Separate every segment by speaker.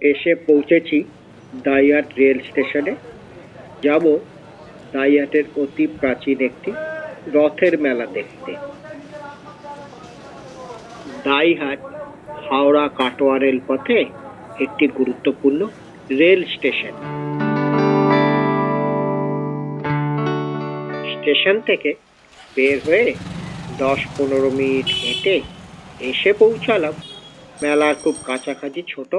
Speaker 1: এসে পৌঁছেছি দাইহাট রেল স্টেশনে। যাব দাইহাটের অতি প্রাচীন একটি রথের মেলা দেখতে। দাইহাট হাওড়া কাটোয়া রেলপথে একটি গুরুত্বপূর্ণ রেল স্টেশন। স্টেশন থেকে বের হয়ে দশ পনেরো মিনিট হেঁটে এসে পৌঁছালাম। মেলার খুব কাছাকাছি ছোট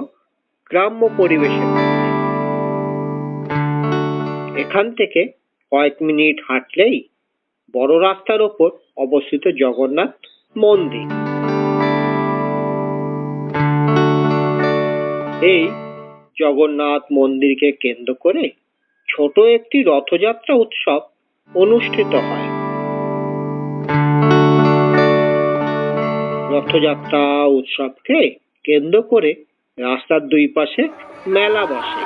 Speaker 1: গ্রাম্য পরিবেশের মধ্যে। এখান থেকে কয়েক মিনিট হাঁটলেই বড় রাস্তার ওপর অবস্থিত জগন্নাথ মন্দির এই জগন্নাথ মন্দিরকে কেন্দ্র করে ছোট একটি রথযাত্রা উৎসব অনুষ্ঠিত হয় রথযাত্রা উৎসবকে কেন্দ্র করে রাস্তার দুই পাশে মেলা বসে।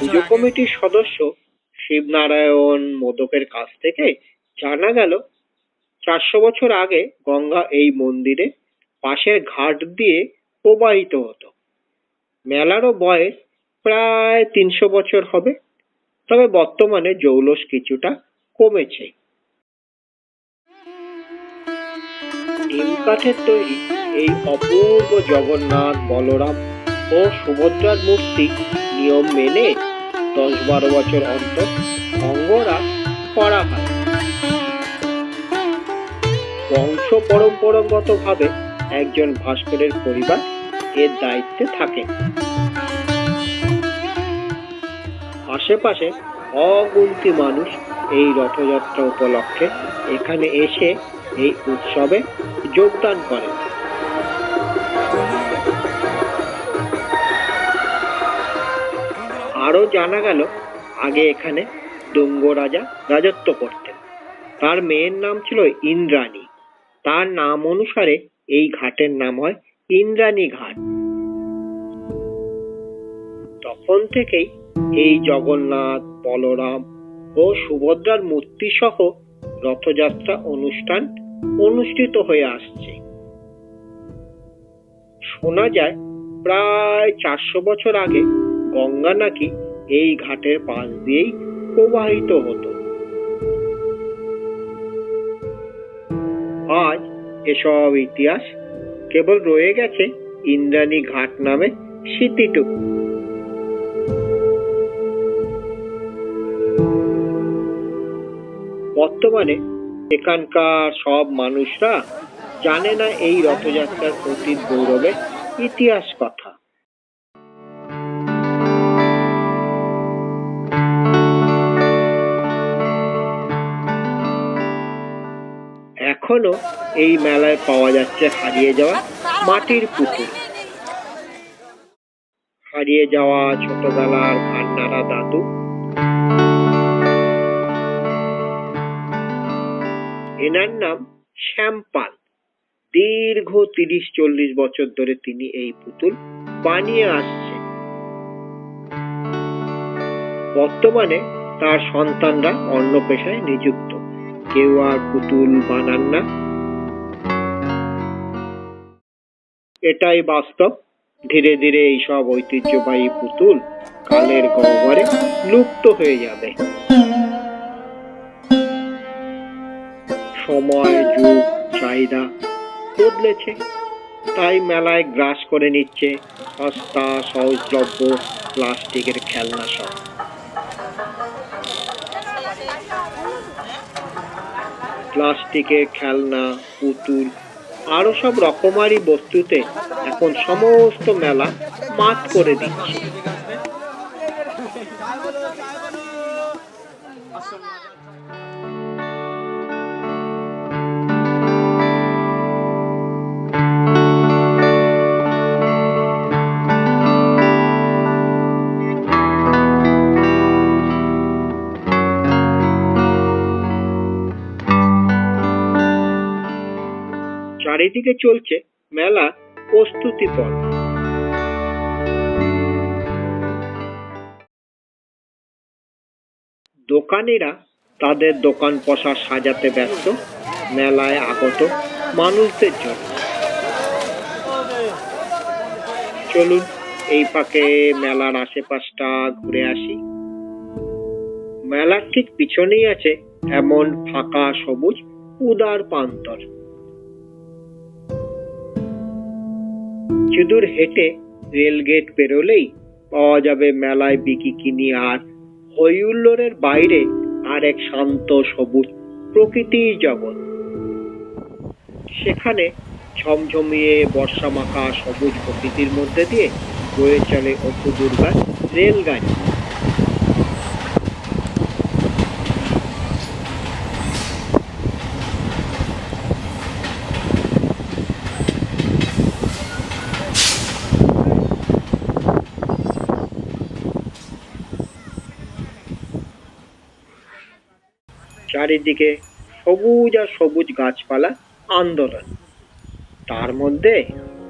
Speaker 1: পুজো কমিটির সদস্য শিবনারায়ণ মোদকের কাছ থেকে জানা গেল চারশো বছর আগে গঙ্গা এই মন্দিরে পাশের ঘাট দিয়ে প্রবাহিত হতো। মেলারও বয়স প্রায় তিনশো বছর হবে তবে বর্তমানে জৌলস কিছুটা কমেছে। নিম কাঠের তৈরি এই অপূর্ব জগন্নাথ, বলরাম ও সুভদ্রার মূর্তি নিয়ম মেনে দশ বারো বছর অন্তর অঙ্গরা করা হয়। বংশ পরম্পরাগত ভাবে একজন ভাস্করের পরিবার এর দায়িত্বে থাকে। আশেপাশে অগুন্তি মানুষ এই রথযাত্রা উপলক্ষে এখানে এসে এই উৎসবে যোগদান করেন আরও জানা গেল, আগে এখানে দুঙ্গ রাজা রাজত্ব করতেন। তার মেয়ের নাম ছিল ইন্দ্রাণী। তার নাম অনুসারে এই ঘাটের নাম হয় ইন্দ্রাণী ঘাট। তখন থেকেই এই জগন্নাথ, বলরাম ও সুভদ্রার মূর্তি সহ রথযাত্রা অনুষ্ঠান অনুষ্ঠিত হয়ে আসছে। শোনা যায়, প্রায় চারশো বছর আগে গঙ্গা নাকি এই ঘাটের পাশ দিয়েই প্রবাহিত হতো। আজ এসব ইতিহাস কেবল রয়ে গেছে ইন্দ্রাণী ঘাট নামে স্মৃতিটুকু। বর্তমানে এখানকার সব মানুষরা জানে না এই রথযাত্রার অতীত গৌরবের ইতিহাস কথা। এখনও এই মেলায় পাওয়া যাচ্ছে হারিয়ে যাওয়া মাটির পুতুল হারিয়ে যাওয়া ছোটবেলার ভান্ডারা দাদু এনার নাম শ্যামপাল। দীর্ঘ তিরিশ চল্লিশ বছর ধরে তিনি এই পুতুল বানিয়ে আসছে বর্তমানে তার সন্তানরা অন্য পেশায় নিযুক্ত। কেউ আর পুতুল বানান না। এটাই বাস্তব। ধীরে ধীরে এইসব ঐতিহ্যবাহী পুতুল কালের গহ্বরে লুপ্ত হয়ে যাবে। সময় যুগ, চাহিদা। বদলেছে। তাই মেলায় গ্রাস করে নিচ্ছে সস্তা, সহজলভ্য প্লাস্টিকের খেলনা সব। প্লাস্টিকের খেলনা, পুতুল, আরও সব রকমারি বস্তুতে এখন সমস্ত মেলা মাত করে দিচ্ছে। চারিদিকে চলছে মেলা প্রস্তুতি পর্ব দোকানিরা তাদের দোকান পসা সাজাতে ব্যস্ত, মেলায় আগত মানুষদের জন্য। চলুন এই পাকে মেলার আশেপাশটা ঘুরে আসি। মেলার ঠিক পিছনেই আছে এমন ফাঁকা সবুজ উদার প্রান্তর কিছুদূর হেঁটে রেলগেট পেরোলেই পাওয়া যাবে মেলায় বিকিকিনি আর। হৈউল্লোরের বাইরে আর এক শান্ত সবুজ প্রকৃতির জগৎ। সেখানে ঝমঝমিয়ে বর্ষা মাখা সবুজ প্রকৃতির মধ্যে দিয়ে বয়ে চলে অপু দুর্গার রেলগাড়ি। চারিদিকে সবুজ আর সবুজ গাছপালা আন্দোলন। তার মধ্যে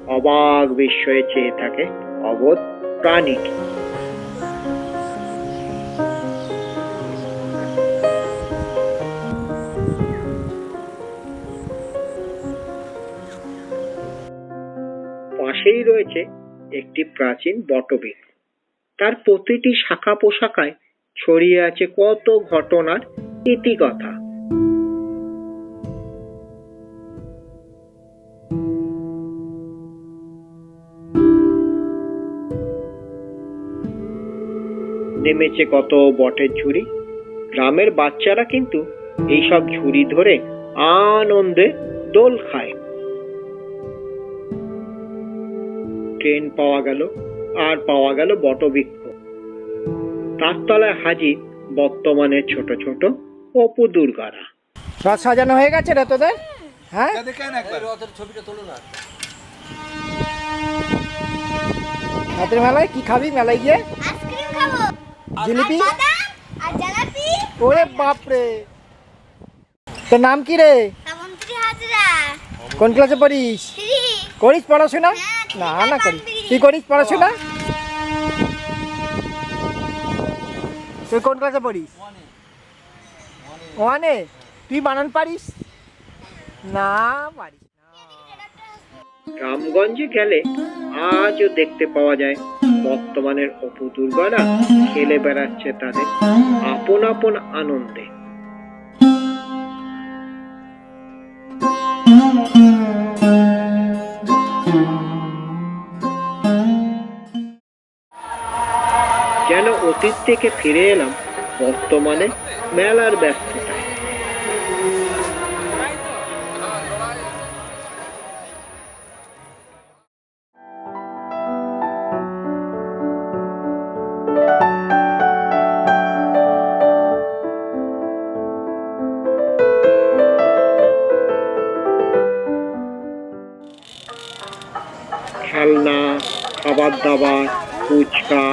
Speaker 1: অবাক বিস্ময়ে চেয়ে থাকে অবোধ প্রাণীটি পাশেই রয়েছে একটি প্রাচীন বটবৃক্ষ তার প্রতিটি শাখা পোশাকায় ছড়িয়ে আছে কত ঘটনার ইতিকথা নেমেছে কত বটের ঝুড়ি। গ্রামের বাচ্চারা কিন্তু এইসব ঝুড়ি ধরে আনন্দে দোল খায়। ট্রেন পাওয়া গেল, আর পাওয়া গেল বটবৃক্ষ। তার তলায় হাজির বর্তমানে ছোট ছোট অপু দুর্গারা
Speaker 2: সব সাজানো হয়ে গেছে রে তোদের? হ্যাঁ? রাতের মেলায় কি খাবি মেলায় গিয়ে? জিলিপি? ওরে বাপরে। তোর নাম কি রে? কোন ক্লাসে পড়িস? করিস পড়াশোনা? না না করিস। তুই করিস পড়াশোনা? তুই কোন ক্লাসে পড়িস? ওয়ানে? তুই বানান পারিস? না পারিস না।
Speaker 1: রামগঞ্জে গেলে আজও দেখতে পাওয়া যায়, বর্তমানের অপু দুর্গারা খেলে বেড়াচ্ছে তাদের আপন আপন আনন্দে। যেন অতীত থেকে ফিরে এলাম, বর্তমানে মেলার ব্যস্ততায় খাবার দাবার ফুচকা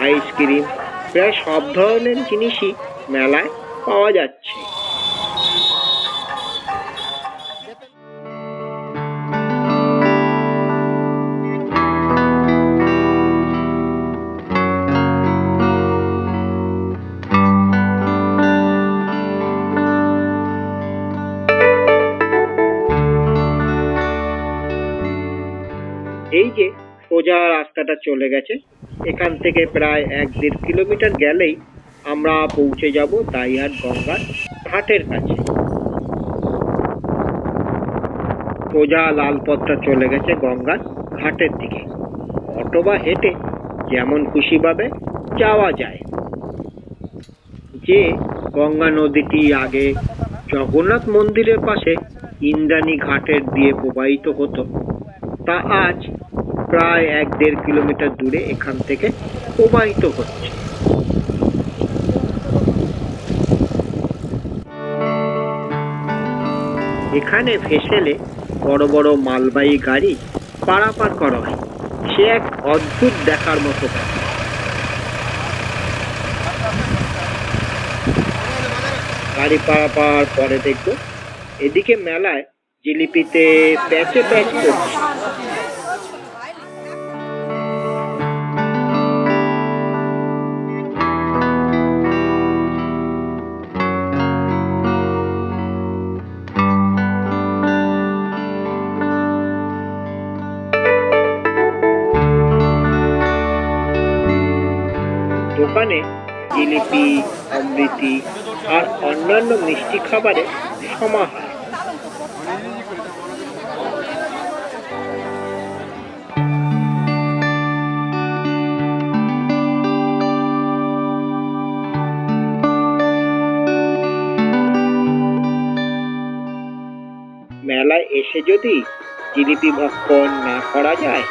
Speaker 1: আইসক্রিম প্রায় সব ধরনের জিনিসই মেলায় পাওয়া যাচ্ছে। সোজা রাস্তাটা চলে গেছে। এখান থেকে প্রায় এক দেড় কিলোমিটার গেলেই আমরা পৌঁছে যাব দাইহাট গঙ্গার ঘাটের কাছে। সোজা লাল পথটা চলে গেছে গঙ্গার ঘাটের দিকে। অটো বা হেঁটে যেমন খুশি ভাবে যাওয়া যায়। যে গঙ্গা নদীটি আগে জগন্নাথ মন্দিরের পাশে ইন্দ্রাণী ঘাটের দিয়ে প্রবাহিত হতো, তা আজ প্রায় এক দেড় কিলোমিটার দূরে এখান থেকে প্রবাহিত হচ্ছে। এখানে ভেসেলে বড় বড় মালবাহী গাড়ি পারাপার করা হয়। সে এক অদ্ভুত দেখার মতো ব্যাপার। গাড়ি পারাপার পরে দেখব। এদিকে মেলায় জিলিপিতে প্যাচে প্যাচ করছে। অমৃতি আর অন্যান্য মিষ্টি খাবারের সমাহার। মেলায় এসে যদি জিলিপি ভক্ষণ না করা যায়,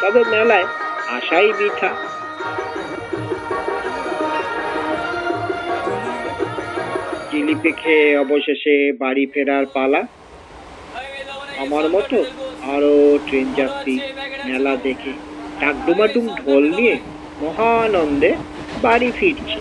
Speaker 1: তবে মেলায় আসাই বৃথা। জিলিপি দেখে অবশেষে বাড়ি ফেরার পালা। আমার মতো আরও ট্রেন যাত্রী মেলা দেখে, ডাকডুমাডুম ঢোল নিয়ে মহানন্দে বাড়ি ফিরছে।